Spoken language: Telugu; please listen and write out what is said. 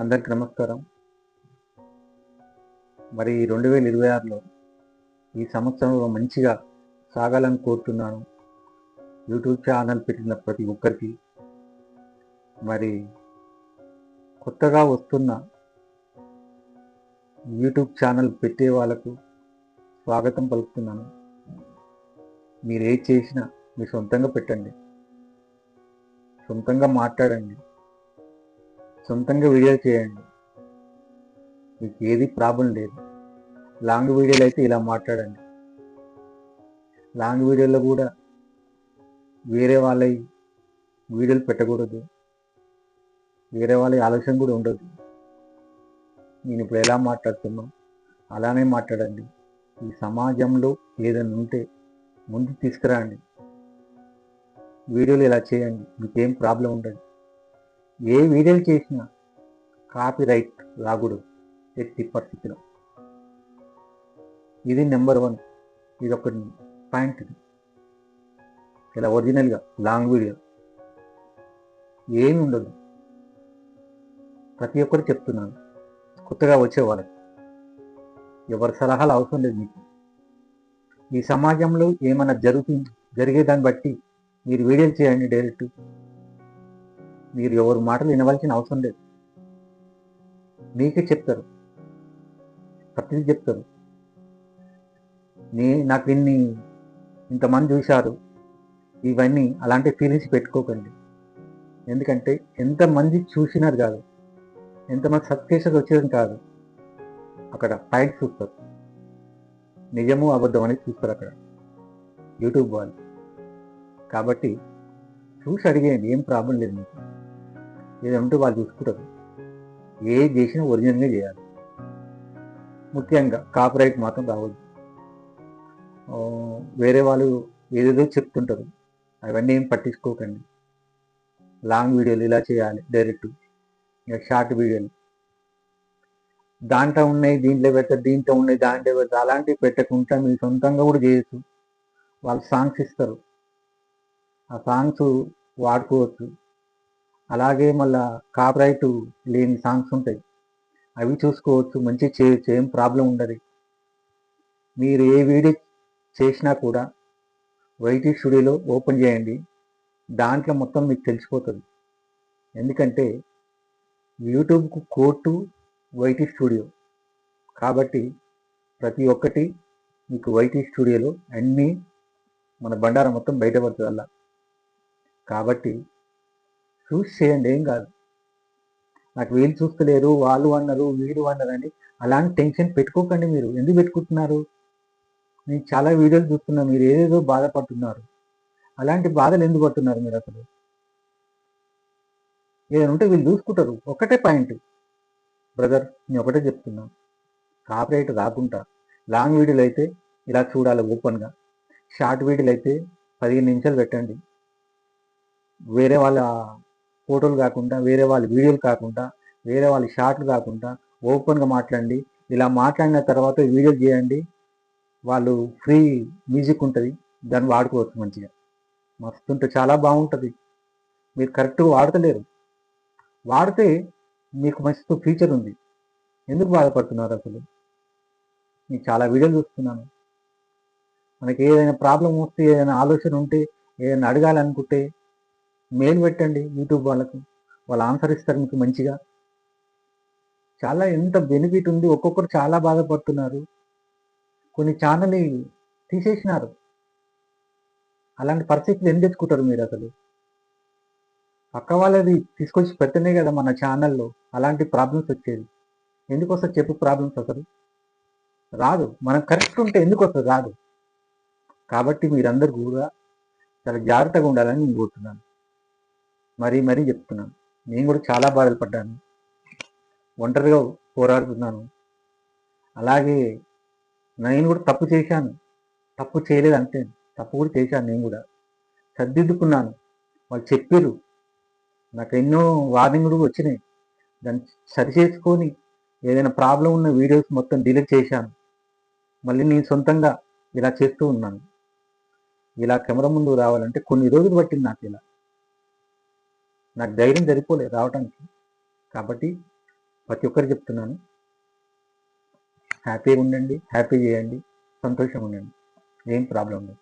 అందరికి నమస్కారం. మరి రెండు వేల ఇరవై ఆరులో ఈ సంవత్సరంలో మంచిగా సాగాలని కోరుతున్నాను. యూట్యూబ్ ఛానల్ పెట్టిన ప్రతి ఒక్కరికి. మరి కొత్తగా వస్తున్న యూట్యూబ్ ఛానల్ పెట్టే వాళ్ళకు స్వాగతం పలుకుతున్నాను. మీరు ఏ చేసినా మీ సొంతంగా పెట్టండి. సొంతంగా మాట్లాడండి. సొంతంగా వీడియో చేయండి. మీకు ఏది ప్రాబ్లం లేదు. లాంగ్ వీడియోలు అయితే ఇలా మాట్లాడండి. లాంగ్ వీడియోలో కూడా వేరే వాళ్ళ వీడియోలు పెట్టకూడదు. వేరే వాళ్ళ ఆలోచన కూడా ఉండదు. నేను ఇప్పుడు ఎలా మాట్లాడుతున్నా అలానే మాట్లాడండి. ఈ సమాజంలో ఏదైనా ఉంటే ముందు తీసుకురండి. వీడియోలు ఇలా చేయండి. మీకేం ప్రాబ్లం ఉండదు. ఏ వీడియోలు చేసినా కాపీ రైట్ ఎట్టి పరిస్థితిలో ఇది నెంబర్ వన్. ఇది ఒక పాయింట్ ఇది. ఇలా ఒరిజినల్గా లాంగ్ వీడియో. ఏమి ఉండదు. ప్రతి ఒక్కరు చెప్తున్నాను కొత్తగా వచ్చేవాళ్ళకి ఎవరి సలహాలు అవసరం లేదు మీకు. ఈ సమాజంలో ఏమైనా జరుగుతుంది జరిగేదాన్ని బట్టి మీరు వీడియోలు చేయండి డైరెక్ట్. మీరు ఎవరి మాటలు వినవలసిన అవసరం లేదు. మీకే చెప్తారు. ప్రతిదీ చెప్తారు. నే నాకు ఇన్ని ఇంతమంది చూశారు. ఇవన్నీ అలాంటి ఫీలింగ్స్ పెట్టుకోకండి. ఎందుకంటే ఎంతమంది చూసినారు కాదు. ఎంతమంది సబ్స్క్రైబర్స్ వచ్చేది కాదు. అక్కడ పాయింట్ చూస్తారు. నిజము అబద్ధం అనేది చూస్తారు అక్కడ. యూట్యూబ్ వాళ్ళు. కాబట్టి చూసి అడిగేయండి. ఏం ప్రాబ్లం లేదు మీకు. ఏదంటే వాళ్ళు చూసుకుంటారు. ఏ చేసినా ఒరిజినల్గా చేయాలి. ముఖ్యంగా కాపీరైట్ మాత్రం రావద్దు. వేరే వాళ్ళు ఏదేదో చెప్తుంటారు. అవన్నీ ఏం పట్టించుకోకండి. లాంగ్ వీడియోలు ఇలా చేయాలి డైరెక్ట్. ఇక షార్ట్ వీడియోలు. దాంట్లో ఉన్నాయి దీంట్లో పెడతారు దీంట్లో ఉన్నాయి దాంట్లో పెడతారు అలాంటివి పెట్టకుండా మీరు సొంతంగా కూడా చేయొచ్చు. వాళ్ళు సాంగ్స్ ఇస్తారు. ఆ సాంగ్స్ వాడుకోవచ్చు. అలాగే మళ్ళా కాపరైట్ లేని సాంగ్స్ ఉంటాయి. అవి చూసుకోవచ్చు మంచి చేయొచ్చు ఏం ప్రాబ్లం ఉండదు. మీరు ఏ వీడియో చేసినా కూడా వైటీ స్టూడియోలో ఓపెన్ చేయండి. దాంట్లో మొత్తం మీకు తెలిసిపోతుంది. ఎందుకంటే యూట్యూబ్కు కోర్టు వైటీ స్టూడియో. కాబట్టి ప్రతి ఒక్కటి మీకు వైటీ స్టూడియోలో అన్నీ మన బండారం మొత్తం బయటపడుతుంది అలా. కాబట్టి చూసి చేయండి ఏం కాదు. నాకు వీళ్ళు చూస్తలేరు వాళ్ళు అన్నారు వీడు అన్నారు అని అలాంటి టెన్షన్ పెట్టుకోకండి మీరు. ఎందుకు పెట్టుకుంటున్నారు? నేను చాలా వీడియోలు చూస్తున్నా మీరు ఏదేదో బాధపడుతున్నారు. అలాంటి బాధలు ఎందుకు పడుతున్నారు మీరు అసలు? ఏదైనా ఉంటే వీళ్ళు చూసుకుంటారు. ఒకటే పాయింట్. బ్రదర్ నేను ఒకటే చెప్తున్నాను కాపరేట్ రాకుండా లాంగ్ వీడియోలు అయితే ఇలా చూడాలి ఓపెన్గా. షార్ట్ వీడియోలు అయితే పదిహేను నిమిషాలు పెట్టండి. వేరే వాళ్ళ ఫోటోలు కాకుండా వేరే వాళ్ళ వీడియోలు కాకుండా వేరే వాళ్ళ షార్ట్లు కాకుండా ఓపెన్గా మాట్లాడండి. ఇలా మాట్లాడిన తర్వాత వీడియో చేయండి. వాళ్ళు ఫ్రీ మ్యూజిక్ ఉంటుంది దాన్ని వాడుకోవచ్చు మంచిగా. మస్తు ఉంటే చాలా బాగుంటుంది. మీరు కరెక్ట్గా వాడతలేరు. వాడితే మీకు మస్తు ఫీచర్ ఉంది. ఎందుకు బాధపడుతున్నారు అసలు? నేను చాలా వీడియోలు చూస్తున్నాను. మనకి ఏదైనా ప్రాబ్లం వస్తే ఏదైనా ఆలోచన ఉంటే ఏదైనా అడగాలనుకుంటే మెయిల్ పెట్టండి యూట్యూబ్ వాళ్ళకు. వాళ్ళు ఆన్సర్ ఇస్తారు మీకు మంచిగా. చాలా ఎంత బెనిఫిట్ ఉంది. ఒక్కొక్కరు చాలా బాధపడుతున్నారు. కొన్ని ఛానల్ తీసేసినారు. అలాంటి పరిస్థితులు ఏం తెచ్చుకుంటారు మీరు అసలు? పక్క వాళ్ళది తీసుకొచ్చి పెట్టనే కదా మన ఛానల్లో అలాంటి ప్రాబ్లమ్స్ వచ్చేది. ఎందుకు వస్తుంది చెప్పు ప్రాబ్లమ్స్ అసలు? రాదు. మనం కరెక్ట్ ఉంటే ఎందుకు వస్తుంది రాదు. కాబట్టి మీరందరూ కూడా చాలా జాగ్రత్తగా ఉండాలని నేను కోరుతున్నాను. మరీ మరీ చెప్తున్నాను. నేను కూడా చాలా బాధలు పడ్డాను. ఒంటరిగా పోరాడుతున్నాను. అలాగే నేను కూడా తప్పు చేశాను. తప్పు చేయలేదు అంతే. తప్పు కూడా చేశాను నేను కూడా. సర్దిద్దుకున్నాను. వాళ్ళు చెప్పారు నాకు ఎన్నో వార్నింగ్లు వచ్చినాయి. దాన్ని సరి చేసుకొని ఏదైనా ప్రాబ్లం ఉన్న వీడియోస్ మొత్తం డిలీట్ చేశాను. మళ్ళీ నేను సొంతంగా ఇలా చేస్తూ ఉన్నాను. ఇలా కెమెరా ముందు రావాలంటే కొన్ని రోజులు పట్టింది నాకు ఇలా. నాకు ధైర్యం సరిపోలేదు రావడానికి కాబట్టి ప్రతి ఒక్కరు చెప్తున్నాను హ్యాపీగా ఉండండి హ్యాపీ చేయండి సంతోషంగా ఉండండి ఏం ప్రాబ్లం లేదు.